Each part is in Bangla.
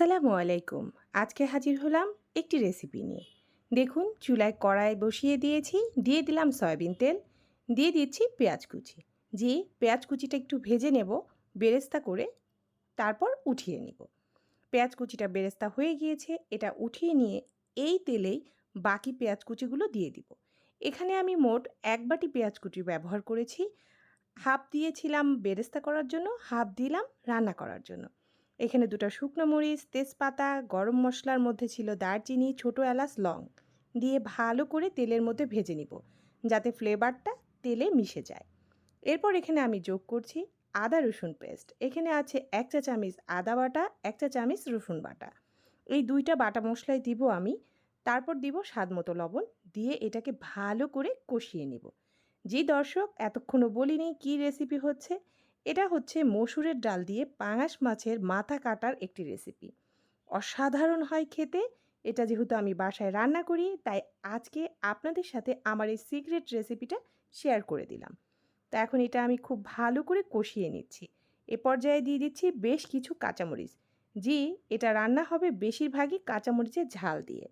আসসালামু আলাইকুম। আজকে হাজির হলাম একটি রেসিপি নিয়ে। দেখুন, চুলায় কড়াই বসিয়ে দিয়েছি, দিয়ে দিলাম সয়াবিন তেল, দিয়ে দিচ্ছি পেঁয়াজ কুচি। যে পেঁয়াজ কুচিটা একটু ভেজে নেব, বেরেস্তা করে তারপর উঠিয়ে নেব। পেঁয়াজ কুচিটা বেরেস্তা হয়ে গিয়েছে, এটা উঠিয়ে নিয়ে এই তেলেই বাকি পেঁয়াজ কুচিগুলো দিয়ে দিব। এখানে আমি মোট এক বাটি পেঁয়াজ কুচি ব্যবহার করেছি। হাফ দিয়েছিলাম বেরেস্তা করার জন্য, হাফ দিলাম রান্না করার জন্য। এখানে দুটো শুকনো মরিচ, তেজপাতা, গরম মশলার মধ্যে ছিল দারচিনি, ছোটো এলাচ, লং। দিয়ে ভালো করে তেলের মধ্যে ভেজে নিব, যাতে ফ্লেভারটা তেলে মিশে যায়। এরপর এখানে আমি যোগ করছি আদা রসুন পেস্ট। এখানে আছে এক চা চামচ আদা বাটা, এক চা চামচ রসুন বাটা। এই দুইটা বাটা মশলাই দিব আমি। তারপর দিব স্বাদ মতো লবণ। দিয়ে এটাকে ভালো করে কষিয়ে নিব। যে দর্শক, এতক্ষণও বলিনি কী রেসিপি হচ্ছে। এটা হচ্ছে মসুরের ডাল দিয়ে পাঙাশ মাছের মাথা কাটার একটি রেসিপি অসাধারণ হয় খেতে। এটা যেহেতু আমি বাসায় রান্না করি, তাই আজকে আপনাদের সাথে আমার এই সিক্রেট রেসিপিটা শেয়ার করে দিলাম। তো এখন এটা আমি খুব ভালো করে কষিয়ে নিচ্ছি। এ পর্যায়ে দিয়ে দিচ্ছি বেশ কিছু কাঁচামরিচ। জি, এটা রান্না হবে বেশিরভাগই কাঁচামরিচের ঝাল দিয়ে।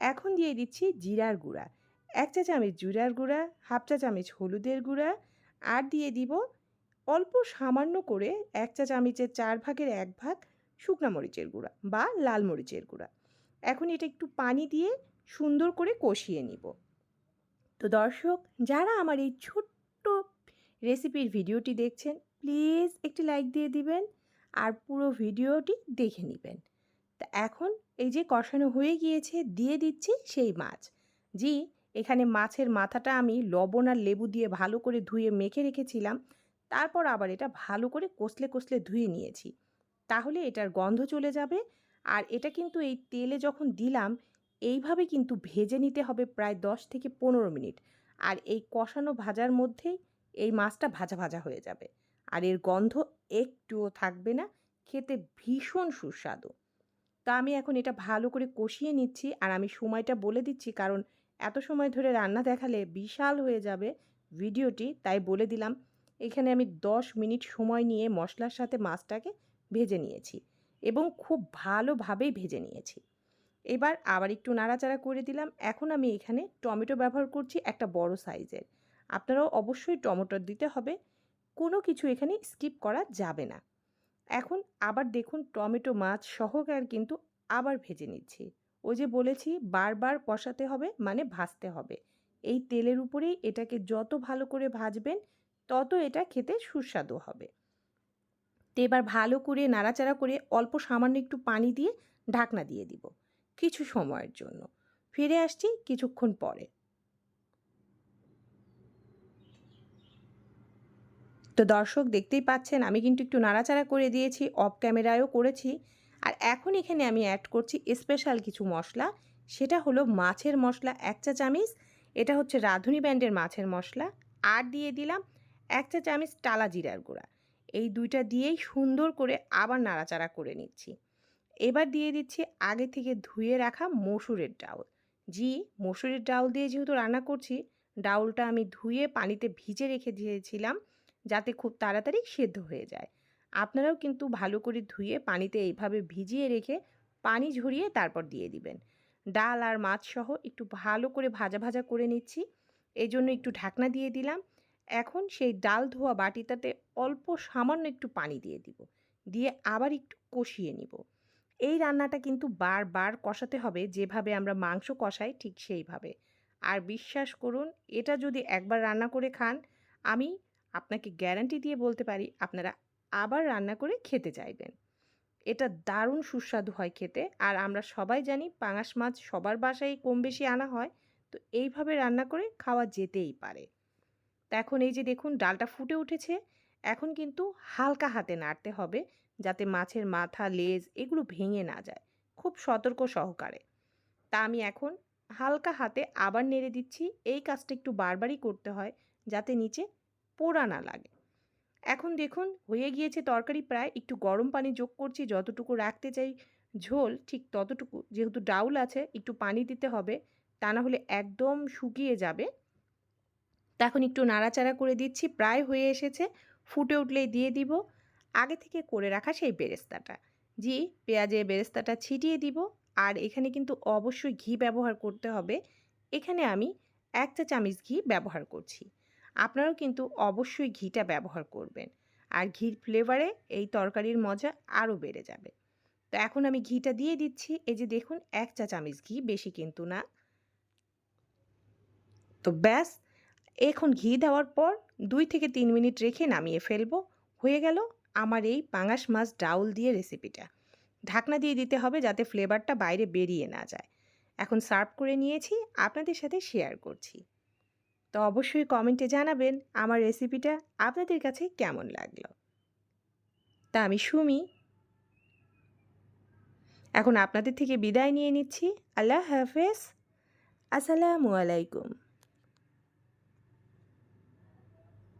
এখন দিয়ে দিচ্ছি জিরার গুঁড়া। এক চা চামচ জিরার গুঁড়া, হাফ চা চামচ হলুদের গুঁড়া, আর দিয়ে দিব অল্প সামান্য করে এক চা চামচের চার ভাগের এক ভাগ শুকনা মরিচের গুঁড়া বা লাল মরিচের গুঁড়া। এখন এটা একটু পানি দিয়ে সুন্দর করে কষিয়ে নিব। তো দর্শক, যারা আমার এই ছোট্ট রেসিপির ভিডিওটি দেখছেন, প্লিজ একটি লাইক দিয়ে দিবেন আর পুরো ভিডিওটি দেখে নেবেন। তা এখন এই যে কষানো হয়ে গিয়েছে, দিয়ে দিচ্ছি সেই মাছ। জি, এখানে মাছের মাথাটা আমি লবণ আর লেবু দিয়ে ভালো করে ধুয়ে মেখে রেখেছিলাম। তারপর আবার এটা ভালো করে কষলে কষলে ধুয়ে নিয়েছি। তাহলে এটার গন্ধ চলে যাবে। আর এটা কিন্তু এই তেলে যখন দিলাম, এইভাবে কিন্তু ভেজে নিতে হবে প্রায় দশ থেকে পনেরো মিনিট। আর এই কষানো ভাজার মধ্যেই এই মাছটা ভাজা ভাজা হয়ে যাবে। আর এর গন্ধ একটুও থাকবে না, খেতে ভীষণ সুস্বাদু। তা আমি এখন এটা ভালো করে কষিয়ে নিচ্ছি আর আমি সময়টা বলে দিচ্ছি কারণ এত সময় ধরে রান্না দেখালে বিশাল হয়ে যাবে ভিডিওটি, তাই বলে দিলাম। এখানে আমি 10 মিনিট সময় নিয়ে মশলার সাথে মাছটাকে ভেজে নিয়েছি এবং খুব ভালোভাবেই ভেজে নিয়েছি। এবার আবার একটু নাড়াচাড়া করে দিলাম। এখন আমি এখানে টমেটো ব্যবহার করছি একটা বড় সাইজের। আপনারাও অবশ্যই টমেটো দিতে হবে। কোনো কিছু এখানে স্কিপ করা যাবে না। এখন আবার দেখুন টমেটো মাছ সহকার কিন্তু আবার ভেজে নিচ্ছি। ওই যে বলেছি, বারবার কষাতে হবে মানে ভাজতে হবে। এই তেলের উপরেই এটাকে যত ভালো করে ভাজবেন তত এটা খেতে সুস্বাদু হবে। তো এবার ভালো করে নাড়াচাড়া করে অল্প সামান্য একটু পানি দিয়ে ঢাকনা দিয়ে দিব কিছু সময়ের জন্য। ফিরে আসছি কিছুক্ষণ পরে। তো দর্শক দেখতেই পাচ্ছেন, আমি কিন্তু একটু নাড়াচাড়া করে দিয়েছি অফ ক্যামেরায়ও করেছি। আর এখন এখানে আমি অ্যাড করছি স্পেশাল কিছু মশলা, সেটা হলো মাছের মশলা এক চা চামিচ এটা হচ্ছে রাঁধুনি ব্যান্ডের মাছের মশলা। আর দিয়ে দিলাম এক চা চামচ টালা জিরার গুঁড়া। এই দুইটা দিয়েই সুন্দর করে আবার নাড়াচাড়া করে নিচ্ছি। এবার দিয়ে দিচ্ছি আগে থেকে ধুয়ে রাখা মসুরের ডাউল। জি, মসুরের ডাউল দিয়ে যেহেতু রান্না করছি, ডাউলটা আমি ধুয়ে পানিতে ভিজে রেখে দিয়েছিলাম যাতে খুব তাড়াতাড়ি সেদ্ধ হয়ে যায়। আপনারাও কিন্তু ভালো করে ধুয়ে পানিতে এইভাবে ভিজিয়ে রেখে পানি ঝরিয়ে তারপর দিয়ে দিবেন। ডাল আর মাছ সহ একটু ভালো করে ভাজা ভাজা করে নিচ্ছি। এই জন্য একটু ঢাকনা দিয়ে দিলাম। এখন সেই ডাল ধোয়া বাটিটাতে অল্প সামান্য একটু পানি দিয়ে দিব। দিয়ে আবার একটু কষিয়ে নিব। এই রান্নাটা কিন্তু বারবার কষাতে হবে, যেভাবে আমরা মাংস কষাই ঠিক সেইভাবে। আর বিশ্বাস করুন, এটা যদি একবার রান্না করে খান, আমি আপনাকে গ্যারান্টি দিয়ে বলতে পারি, আপনারা আবার রান্না করে খেতে চাইবেন। এটা দারুণ সুস্বাদু হয় খেতে। আর আমরা সবাই জানি, পাঙাশ মাছ সবার বাসায় কম বেশি আনা হয়। তো এইভাবে রান্না করে খাওয়া যেতেই পারে। তো এখন এই যে দেখুন, ডালটা ফুটে উঠেছে। এখন কিন্তু হালকা হাতে নাড়তে হবে যাতে মাছের মাথা, লেজ এগুলো ভেঙে না যায়। খুব সতর্ক সহকারে। তা আমি এখন হালকা হাতে আবার নেড়ে দিচ্ছি। এই কাজটা একটু বারবারই করতে হয় যাতে নিচে পোড়া না লাগে। এখন দেখুন, হয়ে গিয়েছে তরকারি প্রায়। একটু গরম পানি যোগ করছি, যতটুকু রাখতে চাই ঝোল, ঠিক ততটুকু। যেহেতু ডাউল আছে, একটু পানি দিতে হবে। তা না হলে একদম শুকিয়ে যাবে। তা এখন একটু নাড়াচাড়া করে দিচ্ছি, প্রায় হয়ে এসেছে, ফুটে উঠলেই দিয়ে দিব। আগে থেকে করে রাখা সেই বেরেস্তাটা। জি, পেঁয়াজের বেরেস্তাটা ছিটিয়ে দিব। আর এখানে কিন্তু অবশ্যই ঘি ব্যবহার করতে হবে। এখানে আমি এক চা চামচ ঘি ব্যবহার করছি। আপনারাও কিন্তু অবশ্যই ঘিটা ব্যবহার করবেন। আর ঘির ফ্লেভারে এই তরকারির মজা আরও বেড়ে যাবে। তো এখন আমি ঘিটা দিয়ে দিচ্ছি। এই যে দেখুন, এক চা চামচ ঘি, বেশি কিন্তু না। তো ব্যাস এখন ঘি দেওয়ার পর দুই থেকে তিন মিনিট রেখে নামিয়ে ফেলব। হয়ে গেল আমার এই পাঙাশ মাছ ডাউল দিয়ে রেসিপিটা ঢাকনা দিয়ে দিতে হবে যাতে ফ্লেভারটা বাইরে বেরিয়ে না যায়। এখন সার্ভ করে নিয়েছি, আপনাদের সাথে শেয়ার করছি। তো অবশ্যই কমেন্টে জানাবেন আমার রেসিপিটা আপনাদের কাছে কেমন লাগল। তা আমি সুমি। এখন আপনাদের থেকে বিদায় নিয়ে নিচ্ছি। আল্লাহ হাফেজ। আসসালামু আলাইকুম।